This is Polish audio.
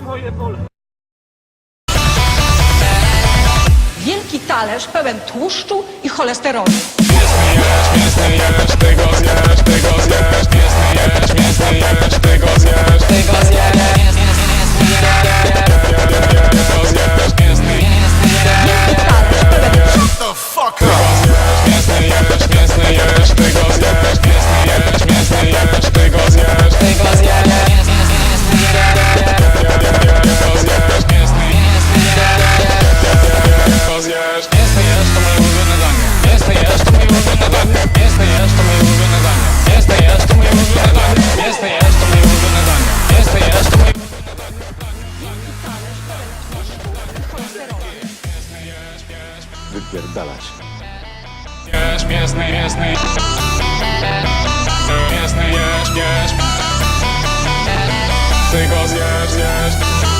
moje pole. Wielki talerz pełen tłuszczu i cholesterolu. Talerz Wypierdalać. Jesz, mięsny, mięsny Mięsny jesz, jesz Ty go zjesz, zjesz